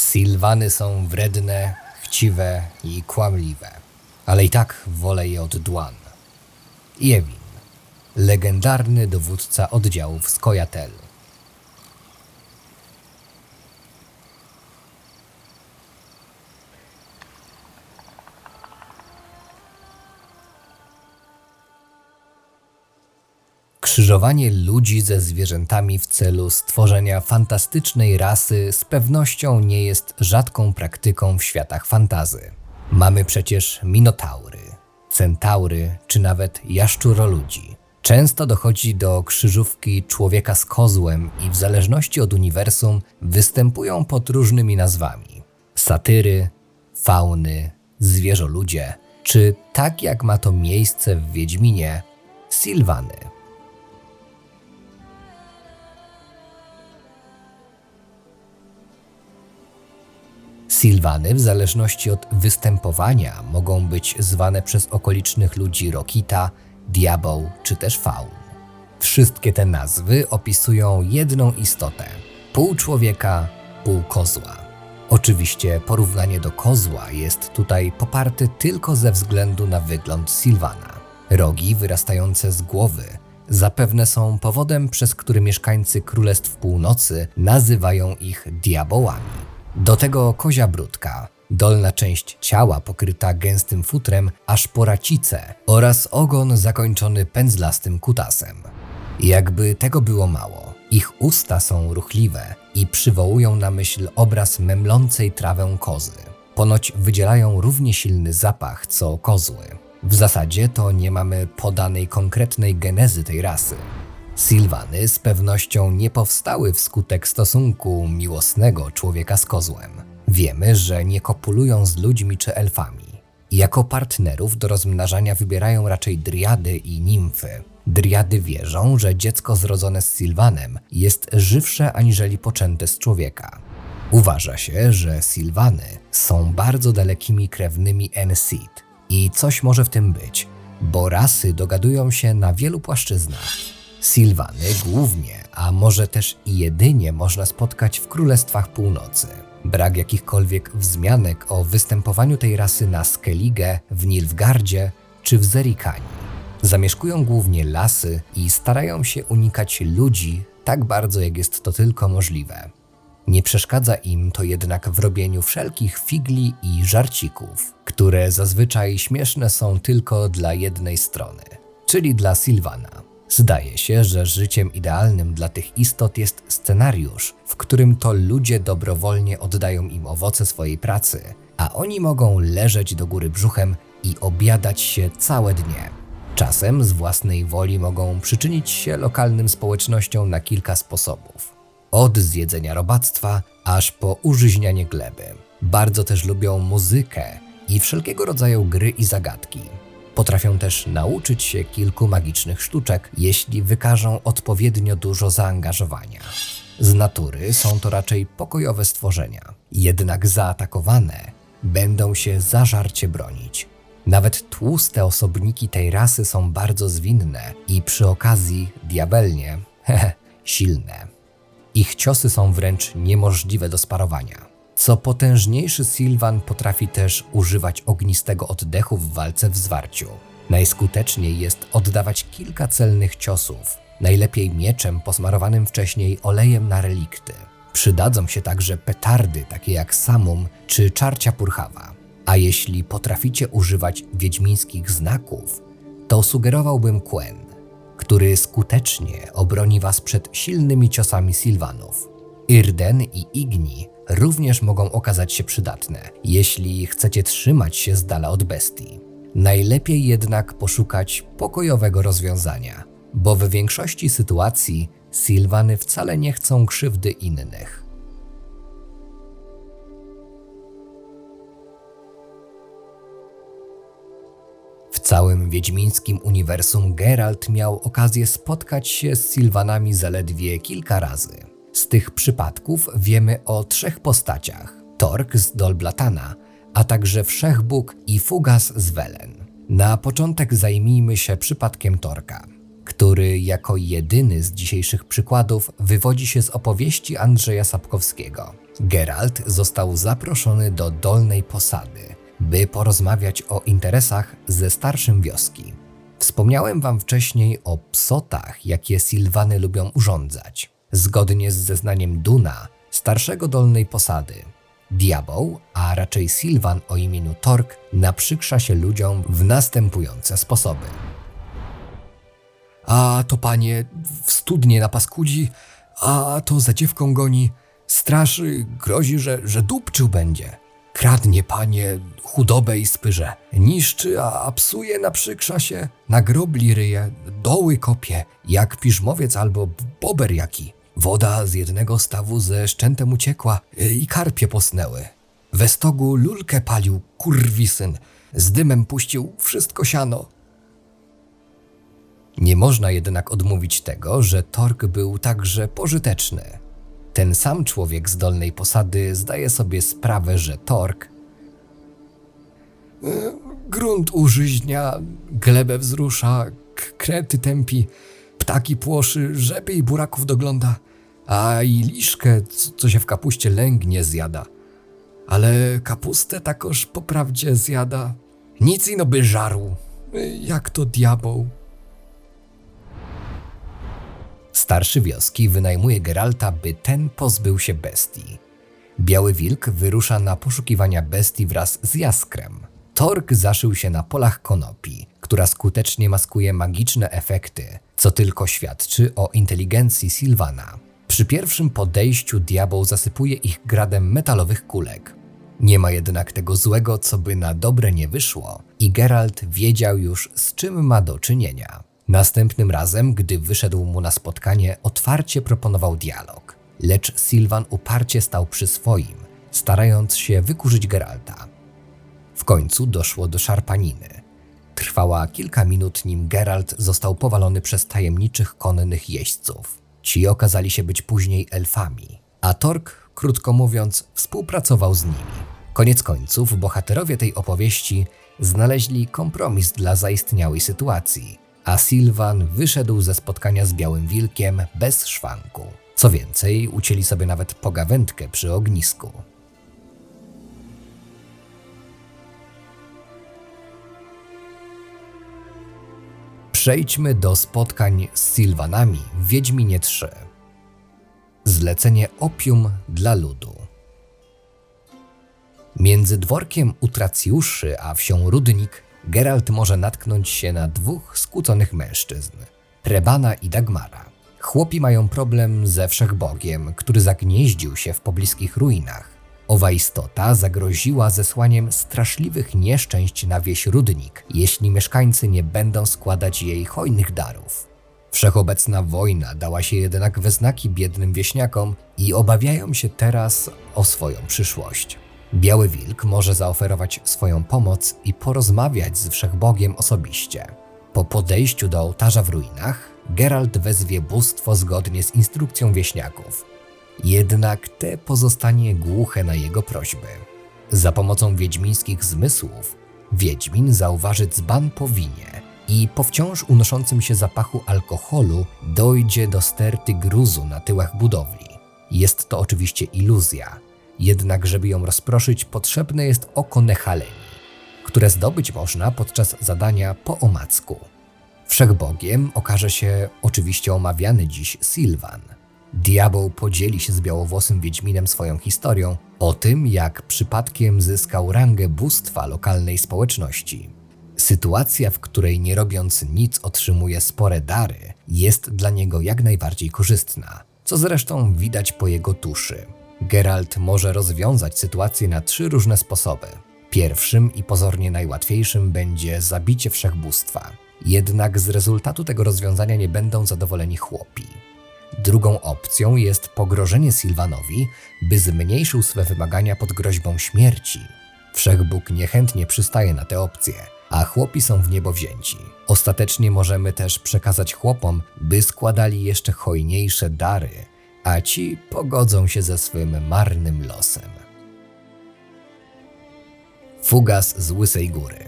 Sylwany są wredne, chciwe i kłamliwe, ale i tak wolę je od Dłan. Jewin, legendarny dowódca oddziałów Skojatel. Krzyżowanie ludzi ze zwierzętami w celu stworzenia fantastycznej rasy z pewnością nie jest rzadką praktyką w światach fantazy. Mamy przecież minotaury, centaury czy nawet jaszczuroludzi. Często dochodzi do krzyżówki człowieka z kozłem i w zależności od uniwersum występują pod różnymi nazwami. Satyry, fauny, zwierzoludzie, czy tak jak ma to miejsce w Wiedźminie, Silwany. Silwany, w zależności od występowania, mogą być zwane przez okolicznych ludzi Rokita, Diabeł czy też Faun. Wszystkie te nazwy opisują jedną istotę pół człowieka, pół kozła. Oczywiście porównanie do kozła jest tutaj poparte tylko ze względu na wygląd Silwana. Rogi wyrastające z głowy zapewne są powodem, przez który mieszkańcy Królestw Północy nazywają ich diabołami. Do tego kozia brudka, dolna część ciała pokryta gęstym futrem aż po racicę oraz ogon zakończony pędzlastym kutasem. Jakby tego było mało, ich usta są ruchliwe i przywołują na myśl obraz memlącej trawę kozy. Ponoć wydzielają równie silny zapach co kozły. W zasadzie to nie mamy podanej konkretnej genezy tej rasy. Sylwany z pewnością nie powstały wskutek stosunku miłosnego człowieka z kozłem. Wiemy, że nie kopulują z ludźmi czy elfami. Jako partnerów do rozmnażania wybierają raczej driady i nimfy. Driady wierzą, że dziecko zrodzone z Sylwanem jest żywsze aniżeli poczęte z człowieka. Uważa się, że Sylwany są bardzo dalekimi krewnymi Enseed i coś może w tym być, bo rasy dogadują się na wielu płaszczyznach. Sylwany głównie, a może też i jedynie można spotkać w Królestwach Północy. Brak jakichkolwiek wzmianek o występowaniu tej rasy na Skellige, w Nilfgardzie czy w Zerikani. Zamieszkują głównie lasy i starają się unikać ludzi tak bardzo, jak jest to tylko możliwe. Nie przeszkadza im to jednak w robieniu wszelkich figli i żarcików, które zazwyczaj śmieszne są tylko dla jednej strony, czyli dla Sylwana. Zdaje się, że życiem idealnym dla tych istot jest scenariusz, w którym to ludzie dobrowolnie oddają im owoce swojej pracy, a oni mogą leżeć do góry brzuchem i obiadać się całe dnie. Czasem z własnej woli mogą przyczynić się lokalnym społecznościom na kilka sposobów. Od zjedzenia robactwa aż po użyźnianie gleby. Bardzo też lubią muzykę i wszelkiego rodzaju gry i zagadki. Potrafią też nauczyć się kilku magicznych sztuczek, jeśli wykażą odpowiednio dużo zaangażowania. Z natury są to raczej pokojowe stworzenia, jednak zaatakowane będą się zażarcie bronić. Nawet tłuste osobniki tej rasy są bardzo zwinne i przy okazji diabelnie, silne. Ich ciosy są wręcz niemożliwe do sparowania. Co potężniejszy Sylwan potrafi też używać ognistego oddechu w walce w zwarciu. Najskuteczniej jest oddawać kilka celnych ciosów, najlepiej mieczem posmarowanym wcześniej olejem na relikty. Przydadzą się także petardy takie jak samum czy czarcia purchawa. A jeśli potraficie używać wiedźmińskich znaków, to sugerowałbym Quen, który skutecznie obroni was przed silnymi ciosami Sylwanów. Irden i Igni również mogą okazać się przydatne, jeśli chcecie trzymać się z dala od bestii. Najlepiej jednak poszukać pokojowego rozwiązania, bo w większości sytuacji Sylwany wcale nie chcą krzywdy innych. W całym wiedźmińskim uniwersum Geralt miał okazję spotkać się z Sylwanami zaledwie kilka razy. Z tych przypadków wiemy o trzech postaciach: Tork z Dolblatana, a także Wszechbóg i Fugas z Welen. Na początek zajmijmy się przypadkiem Torka. który jako jedyny z dzisiejszych przykładów wywodzi się z opowieści Andrzeja Sapkowskiego. Geralt został zaproszony do Dolnej Posady, by porozmawiać o interesach ze starszym wioski. Wspomniałem wam wcześniej o psotach, jakie Silwany lubią urządzać. Zgodnie z zeznaniem Duna, starszego Dolnej Posady, Diabeł, a raczej Silvan o imieniu Tork, naprzykrza się ludziom w następujące sposoby. A to panie w studnie na paskudzi, a to za dziewką goni, straszy, grozi, że, że dupczył będzie. Kradnie panie chudobę i spyrze, niszczy, a psuje, naprzykrza się, na grobli ryje, doły kopie, jak piżmowiec albo bober jaki. Woda z jednego stawu ze szczętem uciekła y, i karpie posnęły. We stogu lulkę palił, kurwisyn, z dymem puścił wszystko siano. Nie można jednak odmówić tego, że Tork był także pożyteczny. Ten sam człowiek z dolnej posady zdaje sobie sprawę, że Tork y, grunt użyźnia, glebę wzrusza, krety tępi, ptaki płoszy, rzepy i buraków dogląda, a i liszkę, co się w kapuście lęgnie zjada. Ale kapustę takoż poprawdzie zjada. Nic ino by żarł, jak to diabeł. Starszy wioski wynajmuje Geralta, by ten pozbył się bestii. Biały wilk wyrusza na poszukiwania bestii wraz z Jaskrem. Tork zaszył się na polach konopi, która skutecznie maskuje magiczne efekty, co tylko świadczy o inteligencji Silvana. Przy pierwszym podejściu diabeł zasypuje ich gradem metalowych kulek. Nie ma jednak tego złego, co by na dobre nie wyszło, i Geralt wiedział już, z czym ma do czynienia. Następnym razem, gdy wyszedł mu na spotkanie, otwarcie proponował dialog, lecz Sylvan uparcie stał przy swoim, starając się wykurzyć Geralta. W końcu doszło do szarpaniny. Trwała kilka minut, nim Geralt został powalony przez tajemniczych konnych jeźdźców. Ci okazali się być później elfami, a Tork, krótko mówiąc, współpracował z nimi. Koniec końców, bohaterowie tej opowieści znaleźli kompromis dla zaistniałej sytuacji, a Sylvan wyszedł ze spotkania z Białym Wilkiem bez szwanku. Co więcej, ucięli sobie nawet pogawędkę przy ognisku. Przejdźmy do spotkań z Sylwanami w Wiedźminie 3. Zlecenie opium dla ludu. Między dworkiem Utracjuszy a wsią Rudnik Geralt może natknąć się na dwóch skłóconych mężczyzn Trebana i Dagmara. Chłopi mają problem ze wszechbogiem, który zagnieździł się w pobliskich ruinach. Owa istota zagroziła zesłaniem straszliwych nieszczęść na wieś Rudnik, jeśli mieszkańcy nie będą składać jej hojnych darów. Wszechobecna wojna dała się jednak we znaki biednym wieśniakom i obawiają się teraz o swoją przyszłość. Biały Wilk może zaoferować swoją pomoc i porozmawiać z Wszechbogiem osobiście. Po podejściu do ołtarza w ruinach, Geralt wezwie bóstwo zgodnie z instrukcją wieśniaków. Jednak te pozostanie głuche na jego prośby. Za pomocą wiedźmińskich zmysłów, Wiedźmin zauważy dzban po winie i po wciąż unoszącym się zapachu alkoholu dojdzie do sterty gruzu na tyłach budowli. Jest to oczywiście iluzja, jednak żeby ją rozproszyć, potrzebne jest oko Nechaleni, które zdobyć można podczas zadania po omacku. Wszechbogiem okaże się oczywiście omawiany dziś Sylvan. Diabeł podzieli się z białowłosym Wiedźminem swoją historią o tym, jak przypadkiem zyskał rangę bóstwa lokalnej społeczności. Sytuacja, w której nie robiąc nic otrzymuje spore dary, jest dla niego jak najbardziej korzystna, co zresztą widać po jego tuszy. Geralt może rozwiązać sytuację na trzy różne sposoby. Pierwszym i pozornie najłatwiejszym będzie zabicie wszechbóstwa. Jednak z rezultatu tego rozwiązania nie będą zadowoleni chłopi. Drugą opcją jest pogrożenie Sylwanowi, by zmniejszył swe wymagania pod groźbą śmierci. Wszechbóg niechętnie przystaje na te opcje, a chłopi są w niebo wzięci. Ostatecznie możemy też przekazać chłopom, by składali jeszcze hojniejsze dary, a ci pogodzą się ze swym marnym losem. Fugas z Łysej Góry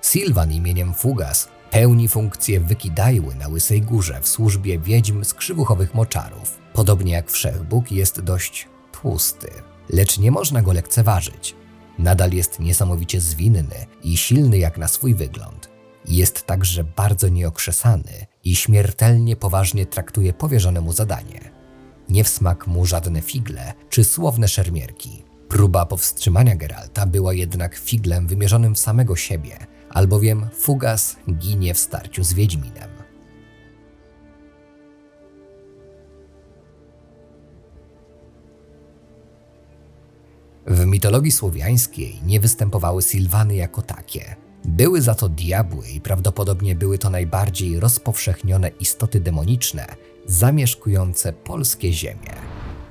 Sylwan imieniem Fugas Pełni funkcję Wykidajły na Łysej Górze w służbie wiedźm z krzywuchowych moczarów. Podobnie jak Wszechbóg jest dość tłusty, lecz nie można go lekceważyć. Nadal jest niesamowicie zwinny i silny jak na swój wygląd. Jest także bardzo nieokrzesany i śmiertelnie poważnie traktuje powierzone mu zadanie. Nie w smak mu żadne figle czy słowne szermierki. Próba powstrzymania Geralta była jednak figlem wymierzonym w samego siebie, albowiem Fugas ginie w starciu z Wiedźminem. W mitologii słowiańskiej nie występowały Sylwany jako takie. Były za to diabły i prawdopodobnie były to najbardziej rozpowszechnione istoty demoniczne zamieszkujące polskie ziemie.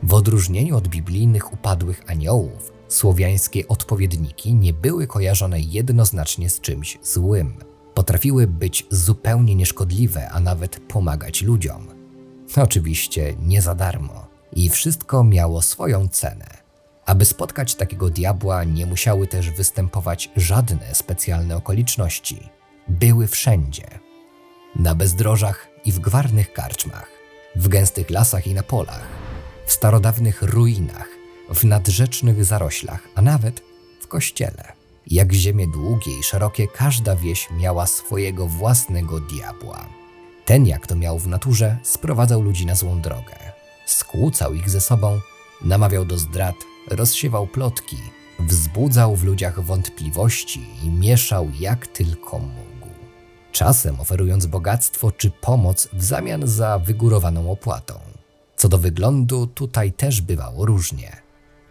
W odróżnieniu od biblijnych upadłych aniołów, słowiańskie odpowiedniki nie były kojarzone jednoznacznie z czymś złym. Potrafiły być zupełnie nieszkodliwe, a nawet pomagać ludziom. Oczywiście nie za darmo. I wszystko miało swoją cenę. Aby spotkać takiego diabła, nie musiały też występować żadne specjalne okoliczności. Były wszędzie. Na bezdrożach i w gwarnych karczmach, w gęstych lasach i na polach, w starodawnych ruinach, w nadrzecznych zaroślach, a nawet w kościele. Jak ziemie długie i szerokie, każda wieś miała swojego własnego diabła. Ten, jak to miał w naturze, sprowadzał ludzi na złą drogę. Skłócał ich ze sobą, namawiał do zdrad, rozsiewał plotki, wzbudzał w ludziach wątpliwości i mieszał jak tylko mógł. Czasem oferując bogactwo czy pomoc w zamian za wygórowaną opłatą. Co do wyglądu, tutaj też bywało różnie.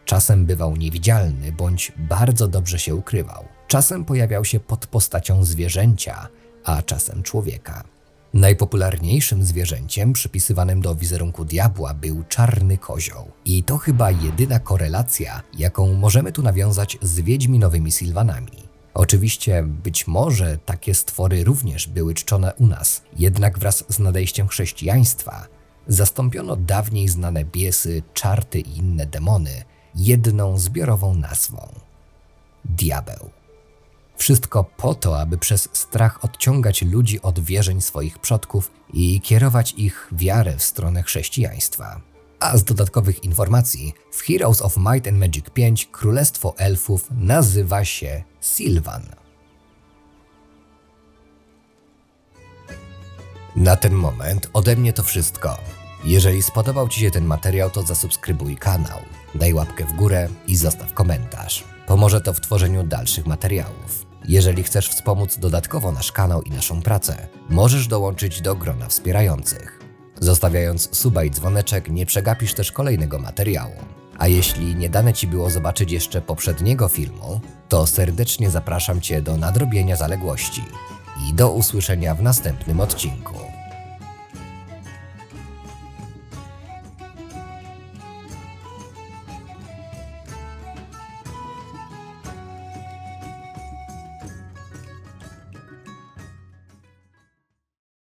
Czasem bywał niewidzialny bądź bardzo dobrze się ukrywał. Czasem pojawiał się pod postacią zwierzęcia, a czasem człowieka. Najpopularniejszym zwierzęciem przypisywanym do wizerunku diabła był czarny kozioł. I to chyba jedyna korelacja, jaką możemy tu nawiązać z wiedźminowymi Sylwanami. Oczywiście, być może takie stwory również były czczone u nas, jednak wraz z nadejściem chrześcijaństwa zastąpiono dawniej znane biesy, czarty i inne demony jedną zbiorową nazwą diabeł. Wszystko po to, aby przez strach odciągać ludzi od wierzeń swoich przodków i kierować ich wiarę w stronę chrześcijaństwa. A z dodatkowych informacji, w Heroes of Might and Magic 5 Królestwo Elfów nazywa się Sylvan. Na ten moment ode mnie to wszystko. Jeżeli spodobał Ci się ten materiał, to zasubskrybuj kanał, daj łapkę w górę i zostaw komentarz. Pomoże to w tworzeniu dalszych materiałów. Jeżeli chcesz wspomóc dodatkowo nasz kanał i naszą pracę, możesz dołączyć do grona wspierających. Zostawiając suba i dzwoneczek, nie przegapisz też kolejnego materiału. A jeśli nie dane Ci było zobaczyć jeszcze poprzedniego filmu, to serdecznie zapraszam Cię do nadrobienia zaległości i do usłyszenia w następnym odcinku.